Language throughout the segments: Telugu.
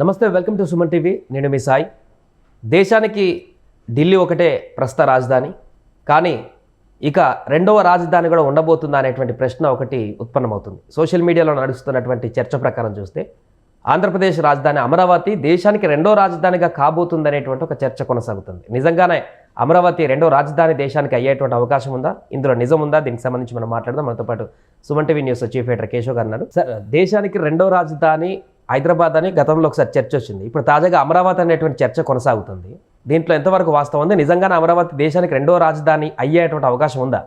నమస్తే వెల్కమ్ టు సుమన్ టీవీ. నేను మీ సాయి. దేశానికి ఢిల్లీ ఒకటే ప్రస్తుత రాజధాని. కానీ ఇక రెండవ రాజధాని కూడా ఉండబోతుందా అనేటువంటి ప్రశ్న ఒకటి ఉత్పన్నమవుతుంది. సోషల్ మీడియాలో నడుస్తున్నటువంటి చర్చ ప్రకారం చూస్తే ఆంధ్రప్రదేశ్ రాజధాని అమరావతి దేశానికి రెండో రాజధానిగా కాబోతుందనేటువంటి ఒక చర్చ కొనసాగుతుంది. నిజంగానే అమరావతి రెండో రాజధాని దేశానికి అయ్యేటువంటి అవకాశం ఉందా? ఇందులో నిజం ఉందా? దీనికి సంబంధించి మనం మాట్లాడదాం. మనతో పాటు Suman TV news chief editor Keshav garu అన్నారు సార్ దేశానికి రెండో రాజధాని హైదరాబాద్ అని గతంలో ఒకసారి చర్చ వచ్చింది. ఇప్పుడు తాజాగా అమరావతి అనేటువంటి చర్చ కొనసాగుతుంది. దీంట్లో ఎంతవరకు వాస్తవం ఉంది నిజంగానే అమరావతి దేశానికి రెండో రాజధాని అయ్యేటువంటి అవకాశం ఉందా?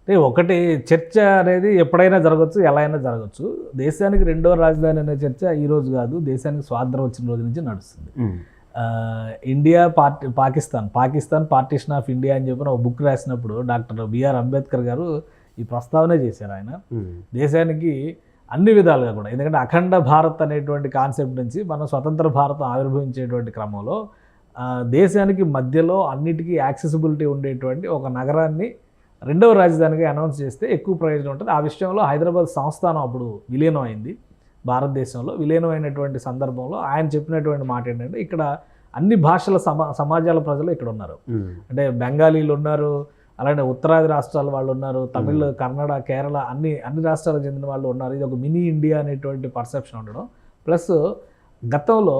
అంటే ఒకటి చర్చ అనేది ఎప్పుడైనా జరగచ్చు ఎలా అయినా జరగచ్చు. దేశానికి రెండో రాజధాని అనే చర్చ ఈ రోజు కాదు దేశానికి స్వాతంత్రం వచ్చిన రోజు నుంచి నడుస్తుంది. India party Pakistan Pakistan partition of India అని చెప్పిన ఒక బుక్ రాసినప్పుడు డాక్టర్ బిఆర్ అంబేద్కర్ గారు ఈ ప్రస్తావనే చేశారు ఆయన. దేశానికి అన్ని విధాలుగా కూడా. ఎందుకంటే అఖండ భారత్ అనేటువంటి కాన్సెప్ట్ నుంచి మనం స్వతంత్ర భారతం ఆవిర్భవించేటువంటి క్రమంలో దేశానికి మధ్యలో అన్నిటికీ యాక్సెసిబిలిటీ ఉండేటువంటి ఒక నగరాన్ని రెండవ రాజధానిగా అనౌన్స్ చేస్తే ఎక్కువ ప్రయోజనం ఉంటుంది. ఆ విషయంలో హైదరాబాద్ సంస్థానం అప్పుడు విలీనం అయింది. భారతదేశంలో విలీనం అయినటువంటి సందర్భంలో ఆయన చెప్పినటువంటి మాట ఏంటంటే ఇక్కడ అన్ని భాషల సమా సమాజాల ప్రజలు ఇక్కడ ఉన్నారు. అంటే బెంగాలీలు ఉన్నారు అలానే ఉత్తరాది రాష్ట్రాల వాళ్ళు ఉన్నారు తమిళ్ కన్నడ కేరళ అన్ని అన్ని రాష్ట్రాలకు చెందిన వాళ్ళు ఉన్నారు. ఇది ఒక మినీ ఇండియా అనేటువంటి పర్సెప్షన్ ఉండడం. ప్లస్ గతంలో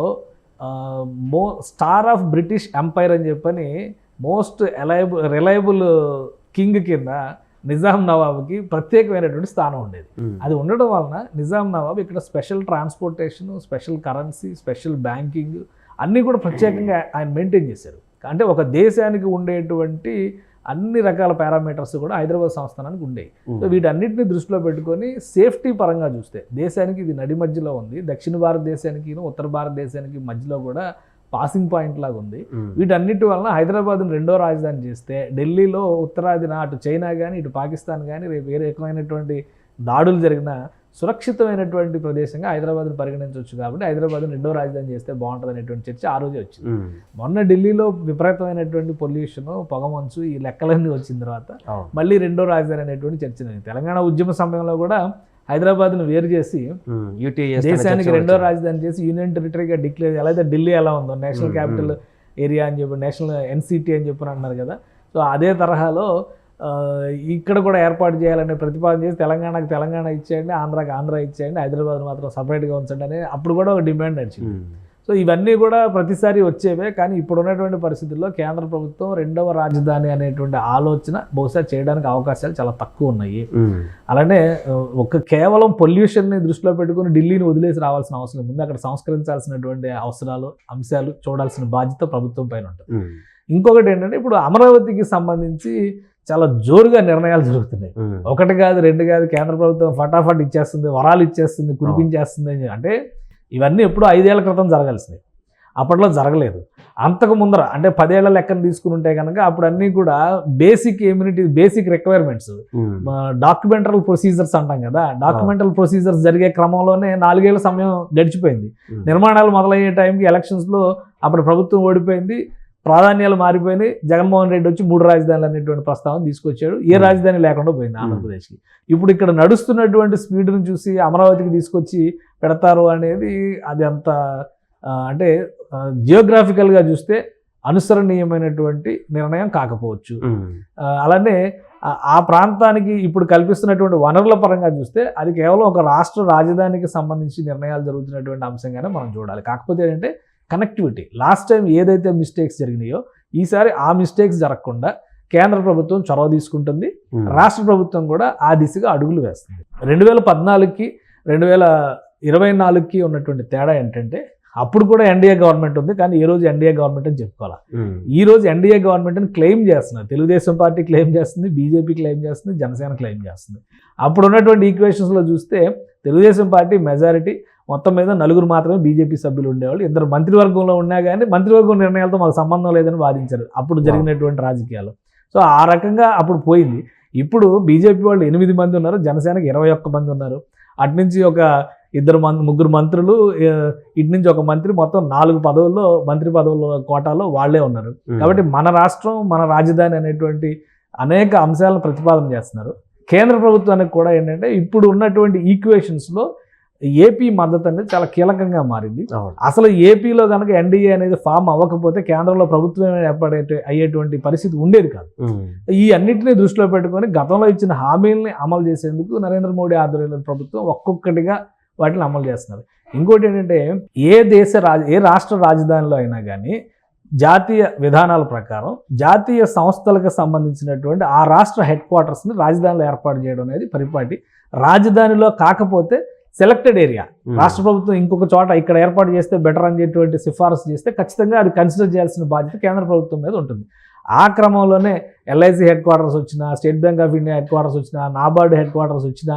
మో స్టార్ ఆఫ్ బ్రిటిష్ ఎంపైర్ అని చెప్పని మోస్ట్ ఎలైబుల్ రిలయబుల్ కింగ్ కింద నిజాం నవాబ్కి ప్రత్యేకమైనటువంటి స్థానం ఉండేది. అది ఉండడం వలన నిజాం నవాబ్ ఇక్కడ special transportation special currency special banking అన్నీ కూడా ప్రత్యేకంగా ఆయన మెయింటైన్ చేశారు. అంటే ఒక దేశానికి ఉండేటువంటి అన్ని రకాల పారామీటర్స్ కూడా హైదరాబాద్ సంస్థానానికి ఉండేవి. సో వీటన్నిటిని దృష్టిలో పెట్టుకొని సేఫ్టీ పరంగా చూస్తే దేశానికి ఇది నడి మధ్యలో ఉంది. దక్షిణ భారతదేశానికి ఉత్తర భారతదేశానికి మధ్యలో కూడా పాసింగ్ పాయింట్ లాగా ఉంది. వీటన్నిటి వలన హైదరాబాద్ని రెండో రాజధాని చేస్తే ఢిల్లీలో ఉత్తరాదిన అటు చైనా కానీ ఇటు పాకిస్తాన్ కానీ రేపు ఏ రకమైనటువంటి దాడులు జరిగిన సురక్షితమైనటువంటి ప్రదేశంగా హైదరాబాద్ని పరిగణించవచ్చు కాబట్టి హైదరాబాద్ని రెండో రాజధాని చేస్తే బాగుంటుంది అనేటువంటి చర్చ ఆ రోజే వచ్చింది. మొన్న ఢిల్లీలో విపరీతమైనటువంటి పొల్యూషన్ పొగమంచు ఈ లెక్కలన్నీ వచ్చిన తర్వాత మళ్ళీ రెండో రాజధాని అనేటువంటి చర్చ తెలంగాణ ఉద్యమ సమయంలో కూడా హైదరాబాద్ను వేరు చేసి దేశానికి రెండో రాజధాని చేసి యూనియన్ టెరిటరీగా డిక్లేర్ ఎలా అయితే ఢిల్లీ ఎలా ఉందో నేషనల్ క్యాపిటల్ ఏరియా అని చెప్పి నేషనల్ ఎన్సిటీ అని చెప్పి అన్నారు కదా. సో అదే తరహాలో ఇక్కడ కూడా ఏర్పాటు చేయాలనే ప్రతిపాదన చేసి తెలంగాణకు తెలంగాణ ఇచ్చేయండి ఆంధ్రాకి ఆంధ్ర ఇచ్చేయండి హైదరాబాద్ మాత్రం సపరేట్గా ఉంచండి అని అప్పుడు కూడా ఒక డిమాండ్ నడిచింది. సో ఇవన్నీ కూడా ప్రతిసారి వచ్చేవే కానీ ఇప్పుడు ఉన్నటువంటి పరిస్థితుల్లో కేంద్ర ప్రభుత్వం రెండవ రాజధాని అనేటువంటి ఆలోచన బహుశా చేయడానికి అవకాశాలు చాలా తక్కువ ఉన్నాయి. అలానే ఒక కేవలం పొల్యూషన్ని దృష్టిలో పెట్టుకుని ఢిల్లీని వదిలేసి రావాల్సిన అవసరం ఉంది. అక్కడ సంస్కరించాల్సినటువంటి అవసరాలు అంశాలు చూడాల్సిన బాధ్యత ప్రభుత్వం పైన ఉంటుంది. ఇంకొకటి ఏంటంటే ఇప్పుడు అమరావతికి సంబంధించి చాలా జోరుగా నిర్ణయాలు జరుగుతున్నాయి. ఒకటి కాదు రెండు కాదు కేంద్ర ప్రభుత్వం ఫటాఫట్ ఇచ్చేస్తుంది వరాలు ఇచ్చేస్తుంది కురిపించేస్తుంది అని. అంటే ఇవన్నీ ఎప్పుడు ఐదేళ్ళ క్రితం జరగాల్సినవి. అప్పట్లో జరగలేదు. అంతకు ముందర అంటే పదేళ్ళ లెక్కన తీసుకుని ఉంటే కనుక అప్పుడు అన్నీ కూడా basic immunity basic requirements documental procedures అంటాం కదా డాక్యుమెంటల్ ప్రొసీజర్స్ జరిగే క్రమంలోనే నాలుగేళ్ళ సమయం గడిచిపోయింది. నిర్మాణాలు మొదలయ్యే టైంకి ఎలక్షన్స్లో అప్పుడు ప్రభుత్వం ఓడిపోయింది. ప్రాధాన్యాలు మారిపోయినాయి జగన్మోహన్ రెడ్డి వచ్చి మూడు రాజధానులు అనేటువంటి ప్రస్తావన తీసుకొచ్చాడు. ఏ రాజధాని లేకుండా పోయింది ఆంధ్రప్రదేశ్కి. ఇప్పుడు ఇక్కడ నడుస్తున్నటువంటి స్పీడ్ని చూసి అమరావతికి తీసుకొచ్చి పెడతారు అనేది అది అంత అంటే జియోగ్రాఫికల్గా చూస్తే అనుసరణీయమైనటువంటి నిర్ణయం కాకపోవచ్చు. ఆ, అలానే ఆ ప్రాంతానికి ఇప్పుడు కల్పిస్తున్నటువంటి వనరుల పరంగా చూస్తే అది కేవలం ఒక రాష్ట్ర రాజధానికి సంబంధించి నిర్ణయాలు జరుగుతున్నటువంటి అంశంగానే మనం చూడాలి. కాకపోతే ఏంటంటే కనెక్టివిటీ లాస్ట్ టైం ఏదైతే మిస్టేక్స్ జరిగినాయో ఈసారి ఆ మిస్టేక్స్ జరగకుండా కేంద్ర ప్రభుత్వం చొరవ తీసుకుంటుంది. రాష్ట్ర ప్రభుత్వం కూడా ఆ దిశగా అడుగులు వేస్తుంది. రెండు వేల పద్నాలుగుకి రెండు వేల ఇరవై నాలుగుకి ఉన్నటువంటి తేడా ఏంటంటే అప్పుడు కూడా ఎన్డీఏ గవర్నమెంట్ ఉంది కానీ ఈ రోజు ఎన్డీఏ గవర్నమెంట్ అని చెప్పుకోవాలి. ఈ రోజు ఎన్డీఏ గవర్నమెంట్ అని క్లెయిమ్ చేస్తున్నారు తెలుగుదేశం పార్టీ క్లెయిమ్ చేస్తుంది బీజేపీ క్లెయిమ్ చేస్తుంది జనసేన క్లెయిమ్ చేస్తుంది. అప్పుడు ఉన్నటువంటి ఈక్వేషన్స్లో చూస్తే తెలుగుదేశం పార్టీ మెజారిటీ మొత్తం మీద నలుగురు మాత్రమే బీజేపీ సభ్యులు ఉండేవాళ్ళు. ఇద్దరు మంత్రివర్గంలో ఉన్నా కానీ మంత్రివర్గం నిర్ణయాలతో మాకు సంబంధం లేదని వాదించారు. అప్పుడు జరిగినటువంటి రాజకీయాలు. సో ఆ రకంగా అప్పుడు పోయింది. ఇప్పుడు బీజేపీ వాళ్ళు ఎనిమిది మంది ఉన్నారు. జనసేనకి ఇరవై ఒక్క మంది ఉన్నారు. అటు నుంచి ఒక ఇద్దరు మంది ముగ్గురు మంత్రులు ఇటు నుంచి ఒక మంత్రి మొత్తం నాలుగు పదవుల్లో మంత్రి పదవుల కోటాలో వాళ్ళే ఉన్నారు. కాబట్టి మన రాష్ట్రం మన రాజధాని అనేటువంటి అనేక అంశాలను ప్రతిపాదన చేస్తున్నారు. కేంద్ర ప్రభుత్వానికి కూడా ఏంటంటే ఇప్పుడు ఉన్నటువంటి ఈక్వేషన్స్లో ఏపీ మద్దతు అనేది చాలా కీలకంగా మారింది. అసలు ఏపీలో కనుక ఎన్డీఏ అనేది ఫామ్ అవ్వకపోతే కేంద్రంలో ప్రభుత్వం ఏర్పడే అయ్యేటువంటి పరిస్థితి ఉండేది కాదు. ఈ అన్నింటినీ దృష్టిలో పెట్టుకొని గతంలో ఇచ్చిన హామీల్ని అమలు చేసేందుకు నరేంద్ర మోడీ ఆధ్వర్యంలో ప్రభుత్వం ఒక్కొక్కటిగా వాటిని అమలు చేస్తున్నారు. ఇంకోటి ఏంటంటే ఏ దేశ రాజ ఏ రాష్ట్ర రాజధానిలో అయినా కానీ జాతీయ విధానాల ప్రకారం జాతీయ సంస్థలకు సంబంధించినటువంటి ఆ రాష్ట్ర హెడ్ క్వార్టర్స్ని రాజధానిలో ఏర్పాటు చేయడం అనేది పరిపాటి. రాజధానిలో కాకపోతే సెలెక్టెడ్ ఏరియా. రాష్ట్ర ప్రభుత్వం ఇంకొక చోట ఇక్కడ ఏర్పాటు చేస్తే బెటర్ అనేటువంటి సిఫారసు చేస్తే ఖచ్చితంగా అది కన్సిడర్ చేయాల్సిన బాధ్యత కేంద్ర ప్రభుత్వం మీద ఉంటుంది ఆ క్రమంలోనే ఎల్ఐసి హెడ్ క్వార్టర్స్ వచ్చిన State Bank of India headquarters వచ్చిన నాబార్డ్ హెడ్ క్వార్టర్స్ వచ్చిన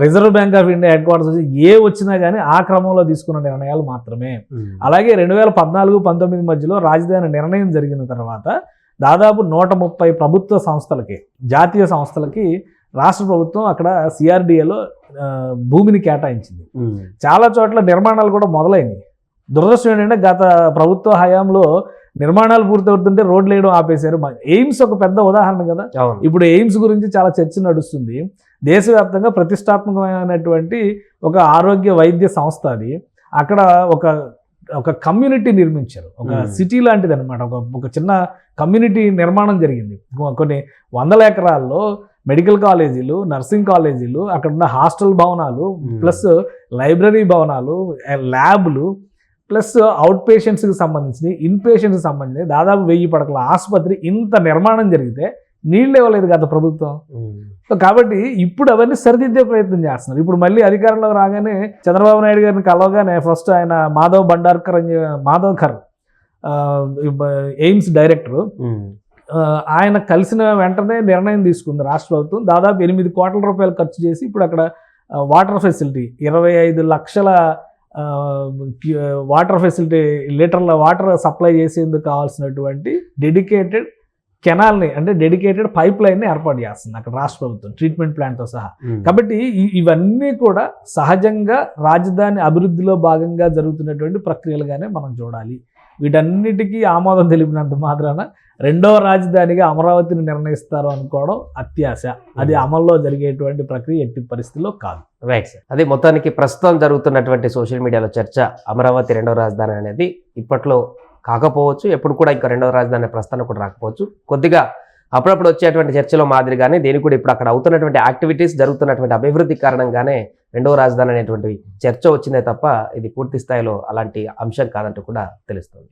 Reserve Bank of India headquarters వచ్చి ఏ వచ్చినా కానీ ఆ క్రమంలో తీసుకున్న నిర్ణయాలు మాత్రమే. అలాగే రెండు వేల పద్నాలుగు పంతొమ్మిది మధ్యలో రాజధాని నిర్ణయం జరిగిన తర్వాత దాదాపు నూట ముప్పై ప్రభుత్వ సంస్థలకి జాతీయ సంస్థలకి రాష్ట్ర ప్రభుత్వం అక్కడ సిఆర్డిఏలో భూమిని కేటాయించింది. చాలా చోట్ల నిర్మాణాలు కూడా మొదలైనవి దురదృష్టం ఏంటంటే గత ప్రభుత్వ హయాంలో నిర్మాణాలు పూర్తవుతుంటే రోడ్లు వేయడం ఆపేశారు. ఎయిమ్స్ ఒక పెద్ద ఉదాహరణ కదా. ఇప్పుడు ఎయిమ్స్ గురించి చాలా చర్చ నడుస్తుంది. దేశవ్యాప్తంగా ప్రతిష్టాత్మకమైనటువంటి ఒక ఆరోగ్య వైద్య సంస్థ అది. అక్కడ ఒక ఒక కమ్యూనిటీ నిర్మించారు. ఒక. సిటీ లాంటిది అనమాట ఒక ఒక చిన్న కమ్యూనిటీ నిర్మాణం జరిగింది. కొన్ని వందల ఎకరాల్లో మెడికల్ కాలేజీలు నర్సింగ్ కాలేజీలు అక్కడ ఉన్న హాస్టల్ భవనాలు Hmm. ప్లస్ లైబ్రరీ భవనాలు ల్యాబ్లు ప్లస్ అవుట్ పేషెంట్స్కి సంబంధించి ఇన్ పేషెంట్స్కి సంబంధించి దాదాపు వెయ్యి పడకల ఆసుపత్రి ఇంత నిర్మాణం జరిగితే నీళ్ళు ఇవ్వలేదు గత ప్రభుత్వం ఉమ్. సో కాబట్టి ఇప్పుడు అవన్నీ సరిదిద్దే ప్రయత్నం చేస్తున్నారు ఇప్పుడు మళ్ళీ అధికారంలోకి రాగానే చంద్రబాబు నాయుడు గారిని కలవగానే ఫస్ట్ ఆయన మాధవ్ భండార్కర్ అని మాధవ్ ఖర్ ఎయిమ్స్ డైరెక్టర్. ఆ, ఆయన కలిసిన వెంటనే నిర్ణయం తీసుకుంది రాష్ట్ర ప్రభుత్వం. దాదాపు ఎనిమిది కోట్ల రూపాయలు ఖర్చు చేసి ఇప్పుడు అక్కడ వాటర్ ఫెసిలిటీ ఇరవై ఐదు లక్షల వాటర్ ఫెసిలిటీ లీటర్ల వాటర్ సప్లై చేసేందుకు కావాల్సినటువంటి డెడికేటెడ్ కెనాల్ని అంటే డెడికేటెడ్ పైప్ లైన్ని ఏర్పాటు చేస్తుంది అక్కడ రాష్ట్ర ప్రభుత్వం ట్రీట్మెంట్ ప్లాంట్తో సహా. కాబట్టి ఇవన్నీ కూడా సహజంగా రాజధాని అభివృద్ధిలో భాగంగా జరుగుతున్నటువంటి ప్రక్రియలుగానే మనం చూడాలి. వీటన్నిటికీ ఆమోదం తెలిపినంత మాత్రాన రెండవ రాజధానిగా అమరావతిని నిర్ణయిస్తారు అనుకోవడం అత్యాశ. అది అమల్లో జరిగేటువంటి ప్రక్రియ ఎట్టి పరిస్థితిలో కాదు. రైట్ సార్ అదే మొత్తానికి ప్రస్తుతం జరుగుతున్నటువంటి సోషల్ మీడియాలో చర్చ అమరావతి రెండవ రాజధాని అనేది ఇప్పట్లో కాకపోవచ్చు ఎప్పుడు కూడా ఇంకా రెండవ రాజధాని ప్రస్థానం కూడా రాకపోవచ్చు. కొద్దిగా అప్పుడప్పుడు వచ్చేటువంటి చర్చలో మాదిరిగానే దీనికి కూడా ఇప్పుడు అక్కడ అవుతున్నటువంటి యాక్టివిటీస్ జరుగుతున్నటువంటి అభివృద్ధి కారణంగానే రెండవ రాజధాని అనేటువంటి చర్చ వచ్చిందే తప్ప ఇది పూర్తి స్థాయిలో అలాంటి అంశం కాదంటూ కూడా తెలుస్తుంది.